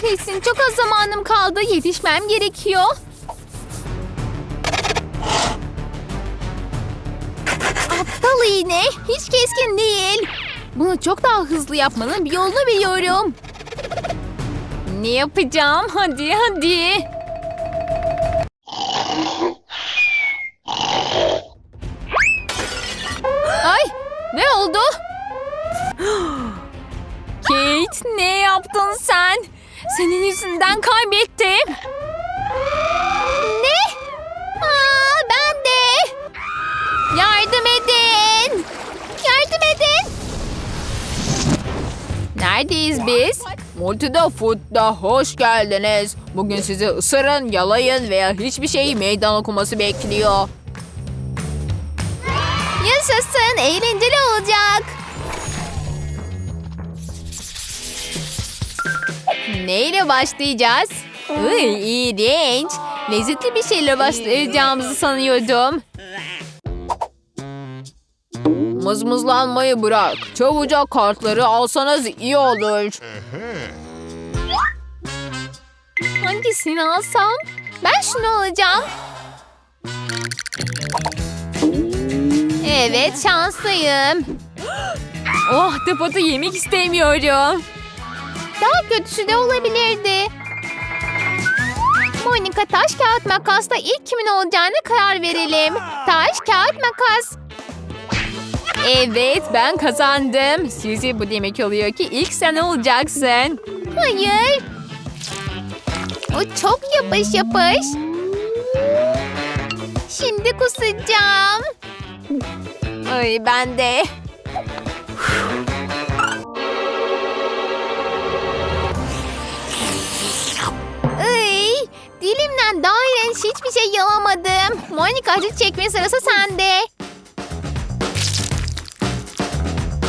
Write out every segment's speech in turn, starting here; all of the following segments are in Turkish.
Kahretsin çok az zamanım kaldı. Yetişmem gerekiyor. Aptal iğne. Hiç keskin değil. Bunu çok daha hızlı yapmanın bir yolunu biliyorum. Ne yapacağım? Hadi hadi. Ay ne oldu? Kate ne yaptın sen? Senin yüzünden kaybettim. Ne? Aa, ben de. Yardım edin. Yardım edin. Neredeyiz biz? Multida Food'da hoş geldiniz. Bugün sizi ısırın, yalayın veya hiçbir şey meydan okuması bekliyor. Yaşasın eğlenceli olacak. Neyle başlayacağız? Iy, iğrenç. Lezzetli bir şeyle başlayacağımızı sanıyordum. Mızmızlanmayı bırak. Çabucak kartları alsanız iyi olur. Hangisini alsam? Ben şunu alacağım. Evet şanslıyım. Oh tıpatı yemek istemiyorum. Daha kötüsü de olabilirdi. Monika taş kağıt makasla ilk kimin olacağını karar verelim. Taş kağıt makas. Evet ben kazandım. Sizi bu demek oluyor ki ilk sen olacaksın. Hayır. O çok yapış yapış. Şimdi kusacağım. Ay ben de. Dilimden daha iğrenç hiçbir şey yalamadım. Monika acı çekme sırası sende.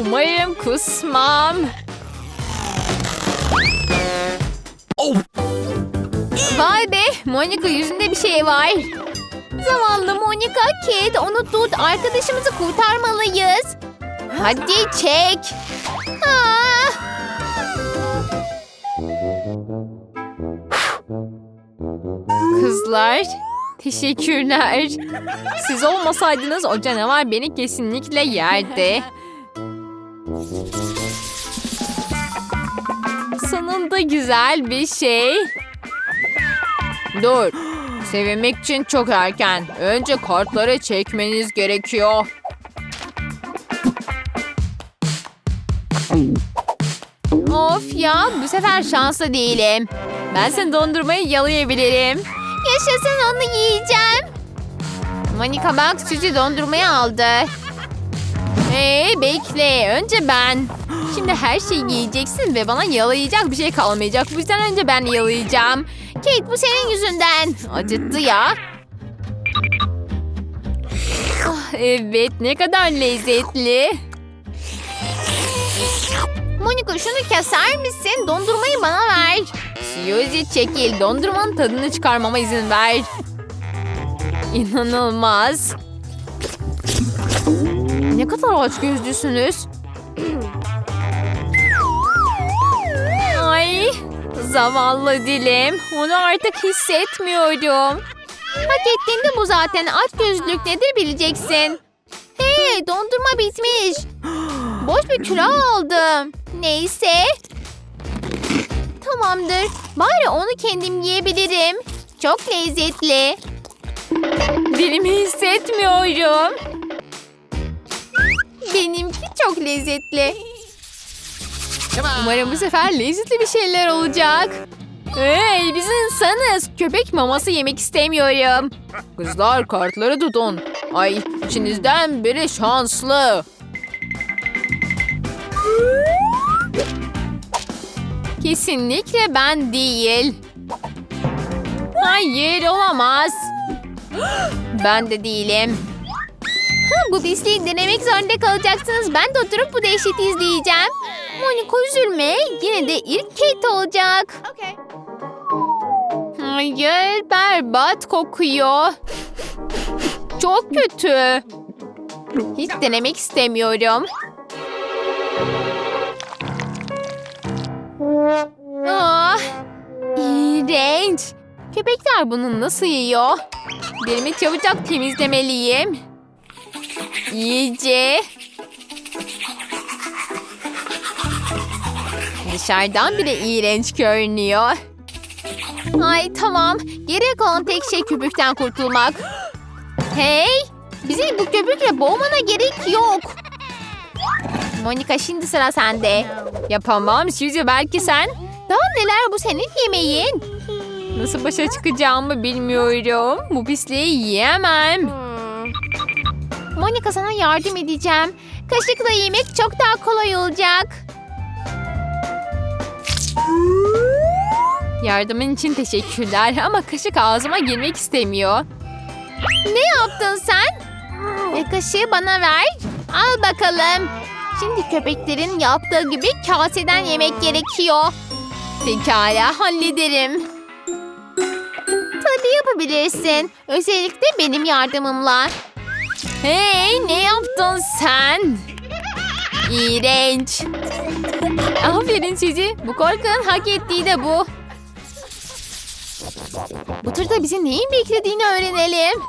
Umarım kusmam. Vay be, Monika yüzünde bir şey var. Zavallı Monika, Kate onu tut. Arkadaşımızı kurtarmalıyız. Hadi çek. Aa! Kızlar, teşekkürler. Siz olmasaydınız o canavar beni kesinlikle yerdi. Sonunda güzel bir şey. Dur. Sevinmek için çok erken. Önce kartları çekmeniz gerekiyor. Of ya bu sefer şanslı değilim. Ben seni dondurmayı yalayabilirim. Yaşasın onu yiyeceğim. Monika bak Suzy dondurmayı aldı. Ee, bekle önce ben. Şimdi her şeyi yiyeceksin ve bana yalayacak bir şey kalmayacak. Bu yüzden önce ben yalayacağım. Kate bu senin yüzünden. Acıttı ya. Ah, evet ne kadar lezzetli. Monika şunu keser misin? Dondurmayı bana ver. Suzy çekil. Dondurmanın tadını çıkarmama izin ver. İnanılmaz. Ne kadar aç gözlüsünüz. Ay zavallı dilim. Onu artık hissetmiyorum. Hak ettiğinde bu zaten aç gözlülük nedir bileceksin. Hey dondurma bitmiş. Boş bir külah aldım. Neyse. Tamamdır. Bari onu kendim yiyebilirim. Çok lezzetli. Dilimi hissetmiyorum. Benimki çok lezzetli. Umarım bu sefer lezzetli bir şeyler olacak. Hey biz insanız. Köpek maması yemek istemiyorum. Kızlar kartları tutun. Ay içinizden biri şanslı. Kesinlikle ben değil. Hayır olamaz. Ben de değilim. Bu pisliği denemek zorunda kalacaksınız. Ben de oturup bu dehşeti izleyeceğim. Monika üzülme. Yine de ilk Kate olacak. Hayır berbat kokuyor. Çok kötü. Hiç denemek istemiyorum. Ah, Köpekler bunu nasıl yiyor? Dilimi çabucak temizlemeliyim. İyice. Dışarıdan bile iğrenç görünüyor. Ay tamam. Geriye kalan tek şey köpükten kurtulmak. Hey! Bizi bu köpükle boğmana gerek yok. Monika şimdi sıra sende. Yapamam. Sizce belki sen? Daha neler bu senin yemeğin? Nasıl başa çıkacağımı bilmiyorum. Bu pisliği yiyemem. Monika sana yardım edeceğim. Kaşıkla yemek çok daha kolay olacak. Yardımın için teşekkürler ama kaşık ağzıma girmek istemiyor. Ne yaptın sen? E, kaşığı bana ver. Al bakalım. Şimdi köpeklerin yaptığı gibi kaseden yemek gerekiyor. Pekala hallederim. Tabii yapabilirsin. Özellikle benim yardımımla. Hey ne yaptın sen? İğrenç. Aferin sizi. Bu korkunun hak ettiği de bu. Bu turda bizi neyin beklediğini öğrenelim.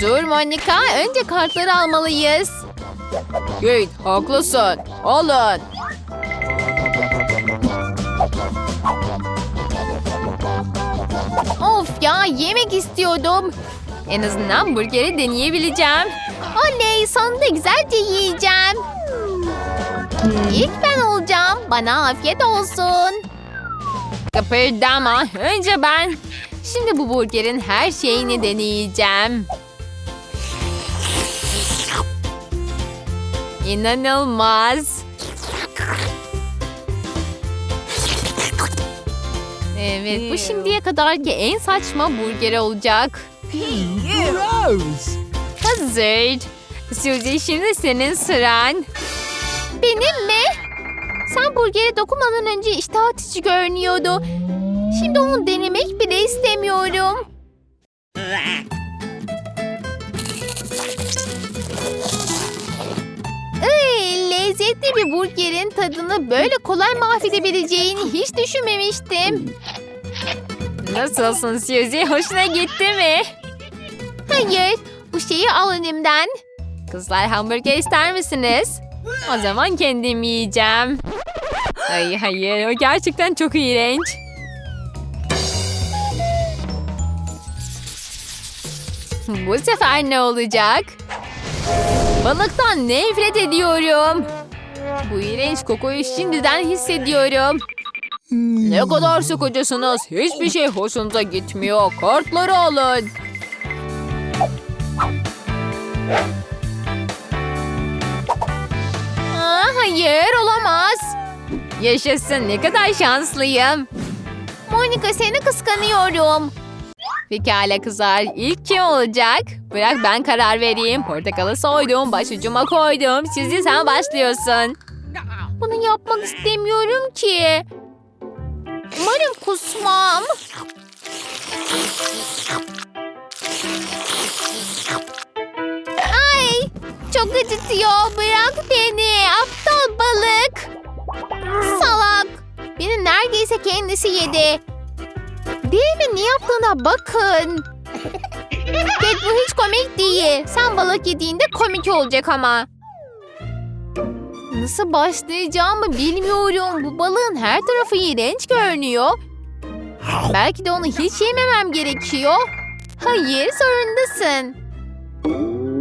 Dur Monika. Önce kartları almalıyız. Git haklısın. Alın. Of ya yemek istiyordum. En azından burgeri deneyebileceğim. Oley sonunda güzelce yiyeceğim. İlk ben olacağım. Bana afiyet olsun. Kıpırdama. Önce ben. Şimdi bu burgerin her şeyini deneyeceğim. İnanılmaz. Evet bu şimdiye kadarki en saçma burger olacak. Hazır. Suzy şimdi senin sıran. Benim mi? Sen burgere dokunmadan önce iştah açıcı görünüyordu. Şimdi onu denemek bile istemiyorum. Lezzetli bir burgerin tadını böyle kolay mahvedebileceğini hiç düşünmemiştim. Nasılsın Suzy? Hoşuna gitti mi? Hayır, bu şeyi al önümden. Kızlar hamburger ister misiniz? O zaman kendim yiyeceğim. Ay hayır, o gerçekten çok iğrenç. Bu sefer ne olacak? Balıktan nefret ediyorum. Bu iğrenç kokuyu şimdiden hissediyorum. Ne kadar sıkıcısınız. Hiçbir şey hoşunuza gitmiyor. Kartları alın. Aa, hayır olamaz. Yaşasın ne kadar şanslıyım. Monika seni kıskanıyorum. Pekala kızlar ilk kim olacak? Bırak ben karar vereyim. Portakalı soydum, başucuma koydum. Sizi sen başlıyorsun. Bunu yapmak istemiyorum ki. Umarım kusmam. Ay çok acıtıyor. Bırak beni. Aptal balık. Salak. Beni neredeyse kendisi yedi. Değil mi? Ne yaptığına bakın. Ted bu hiç komik değil. Sen balık yediğinde komik olacak ama. Nasıl başlayacağımı bilmiyorum. Bu balığın her tarafı iğrenç görünüyor. Belki de onu hiç yememem gerekiyor. Hayır zorundasın.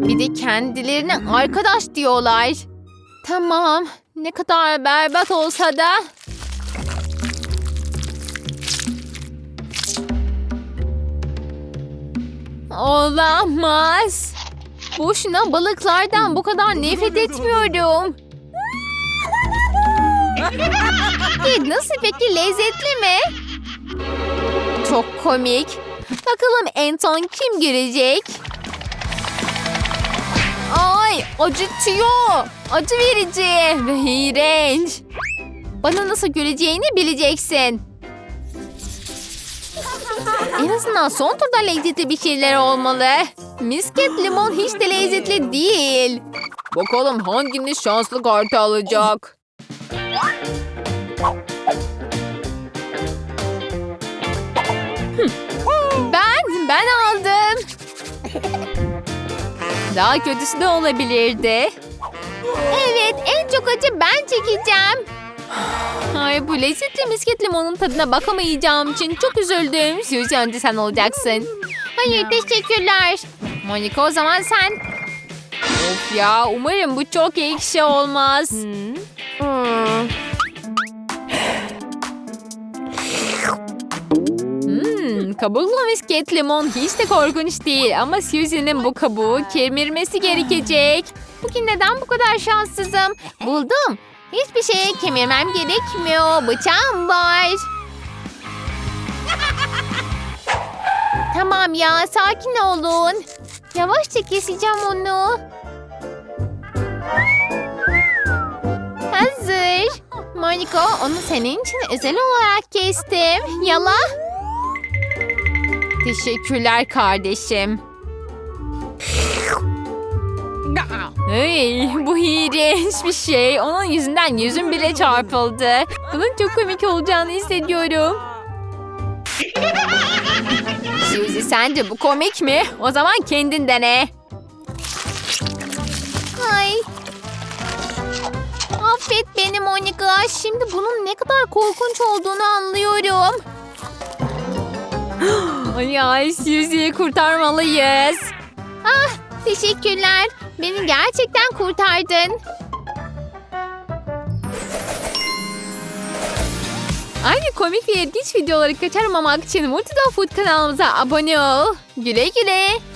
Bir de kendilerine arkadaş diyorlar. Tamam. Ne kadar berbat olsa da. Olamaz. Boşuna balıklardan bu kadar nefret etmiyorum. Kid nasıl peki lezzetli mi? Çok komik. Bakalım en son kim görecek? Ay acıtıyor. Acı verici ve iğrenç. Bana nasıl göreceğini bileceksin. En azından son turda lezzetli bir şeyler olmalı. Misket limon hiç de lezzetli değil. Bakalım hanginiz şanslı kartı alacak. Ben aldım. Daha kötüsü de olabilirdi. Evet, en çok acı ben çekeceğim. Ay bu lezzetli misket limonun tadına bakamayacağım için çok üzüldüm. Suzy önce sen olacaksın. Hayır teşekkürler. Monika o zaman sen. Of ya umarım bu çok ekşi olmaz. Hmm, kabuklu misket limon hiç de korkunç değil ama Suzy'nin bu kabuğu kemirmesi gerekecek. Bugün neden bu kadar şanssızım? Buldum. Hiçbir şeye kemirmem gerekmiyor. Bıçağım var. Tamam ya sakin olun. Yavaşça keseceğim onu. Hazır. Monika onu senin için özel olarak kestim. Yala. Teşekkürler kardeşim. Hey, bu iğrenç bir şey. Onun yüzünden yüzüm bile çarpıldı. Bunun çok komik olacağını hissediyorum. Suzy sence bu komik mi? O zaman kendin dene. Ay. Affet beni Monika. Şimdi bunun ne kadar korkunç olduğunu anlıyorum. Ay Suzy'yi kurtarmalıyız. Ah teşekkürler. Beni gerçekten kurtardın. Aynı komik ve ilginç videoları kaçırmamak için Multidon Food kanalımıza abone ol. Güle güle.